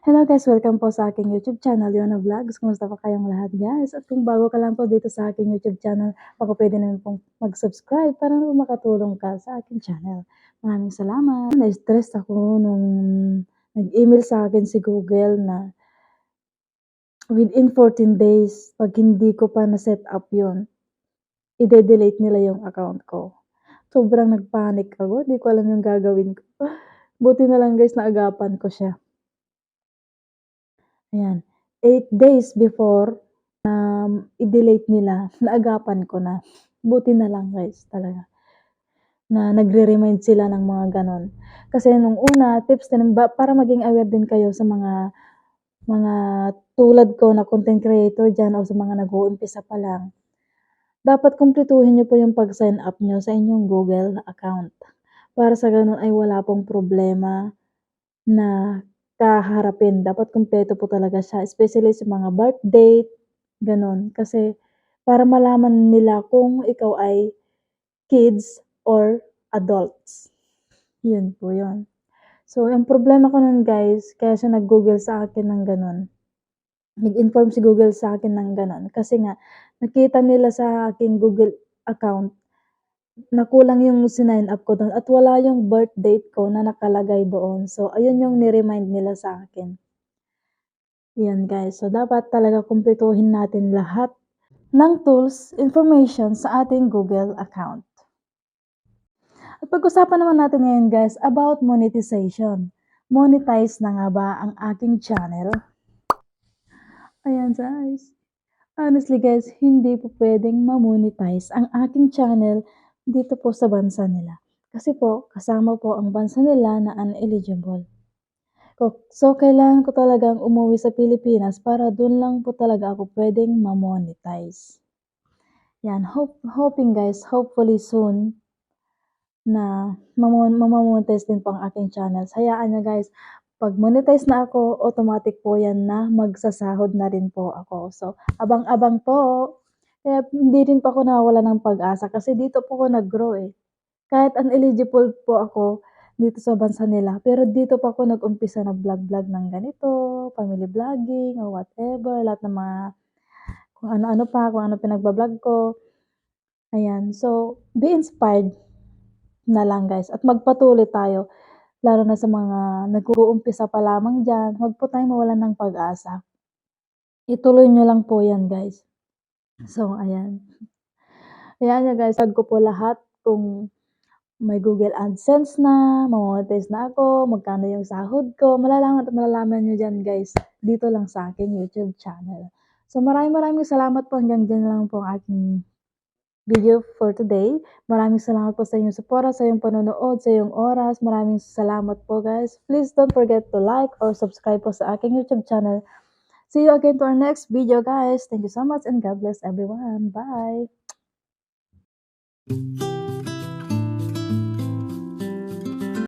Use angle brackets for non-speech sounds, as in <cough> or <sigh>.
Hello guys, welcome po sa aking YouTube channel, Yona Vlogs. Kumusta pa kayong lahat guys? At kung bago ka lang po dito sa aking YouTube channel, baka pwede naman pong mag-subscribe para makatulong ka sa aking channel. Maraming salamat. Na-stress ako nung nag-email sa akin si Google na within 14 days, pag hindi ko pa na-set up yun, i-delete nila yung account ko. Sobrang nagpanic ako, hindi ko alam yung gagawin ko. <laughs> Buti na lang guys, naagapan ko siya. Ayan. 8 days before na i-delete nila, <laughs> naagapan ko na. Buti na lang guys, talaga. Na nagre-remind sila ng mga ganon. Kasi nung una, tips ba, para maging aware din kayo sa mga mga tulad ko na content creator dyan o sa mga nag-uumpisa pa lang. Dapat kumpletuhin nyo po yung pag-sign up nyo sa inyong Google account. Para sa ganun ay wala pong problema na kaharapin. Dapat kumpleto po talaga siya, especially sa mga birth date, ganun. Kasi para malaman nila kung ikaw ay kids or adults. Yun po yun. So, ang problema ko nun guys, kaya siya nag-google sa akin ng ganun. Nag-inform si Google sa akin ng ganun. Kasi nga, nakita nila sa aking Google account na kulang yung sinign up ko doon at wala yung birth date ko na nakalagay doon. So, ayun yung ni-remind nila sa akin. Yan guys. So, dapat talaga kumpletuhin natin lahat ng tools, information sa ating Google account. At pag-usapan naman natin ngayon guys about monetization. Monetize na nga ba ang aking channel? Ayan guys. Honestly guys, hindi po pwedeng ma-monetize ang aking channel dito po sa bansa nila. Kasi po, kasama po ang bansa nila na uneligible. So, kailangan ko talagang umuwi sa Pilipinas para doon lang po talaga ako pwedeng ma-monetize. Yan, hope, hoping guys, hopefully soon na mamamonetize din po ang aking channel. Hayaan nyo guys, pag monetize na ako, automatic po yan na magsasahod na rin po ako. So, abang-abang po. Kaya hindi rin po ako nawawala ng pag-asa kasi dito po ako nag-grow eh. Kahit uneligible po ako dito sa bansa nila, pero dito po ako nag-umpisa nag-vlog-vlog ng ganito, family vlogging or whatever, lahat ng mga kung ano-ano pa, kung ano pinagbablog ko. Ayan, so be inspired na lang guys at magpatuloy tayo lalo na sa mga nag-uumpisa pa lamang dyan, huwag po tayong mawalan ng pag-asa. Ituloy nyo lang po yan guys. So, ayan. Ayan nyo guys, tag ko po lahat kung may Google AdSense na, mamonetize na ako, magkano yung sahod ko, malalaman at malalaman nyo dyan guys, dito lang sa aking YouTube channel. So maraming maraming salamat po, hanggang dyan lang po ang aking video for today. Maraming salamat po sa inyong suporta, sa inyong panonood, sa inyong oras. Maraming salamat po guys. Please don't forget to like or subscribe po sa aking YouTube channel. See you again to our next video guys. Thank you so much and God bless everyone. Bye!